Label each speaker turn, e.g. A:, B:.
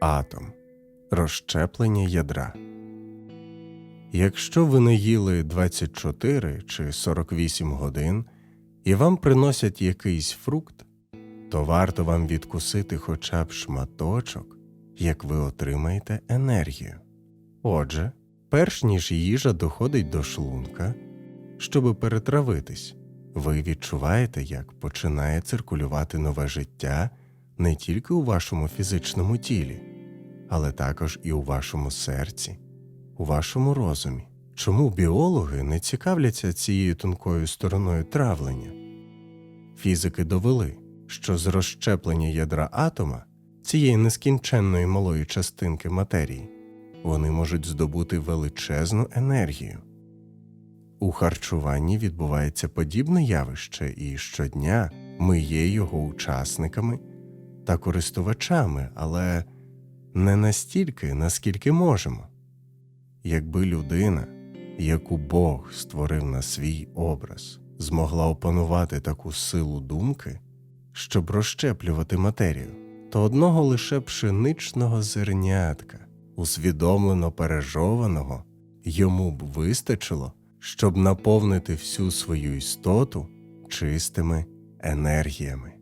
A: Атом розщеплення ядра. Якщо ви не їли 24 чи 48 годин і вам приносять якийсь фрукт, то варто вам відкусити хоча б шматочок, як ви отримаєте енергію. Отже, перш ніж їжа доходить до шлунка, щоби перетравитись, ви відчуваєте, як починає циркулювати нове життя не тільки у вашому фізичному тілі, але також і у вашому серці, у вашому розумі. Чому біологи не цікавляться цією тонкою стороною травлення? Фізики довели, що з розщеплення ядра атома, цієї нескінченної малої частинки матерії, вони можуть здобути величезну енергію. У харчуванні відбувається подібне явище, і щодня ми є його учасниками та користувачами, але не настільки, наскільки можемо. Якби людина, яку Бог створив на свій образ, змогла опанувати таку силу думки, щоб розщеплювати матерію, то одного лише пшеничного зернятка, усвідомлено пережованого, йому б вистачило, щоб наповнити всю свою істоту чистими енергіями.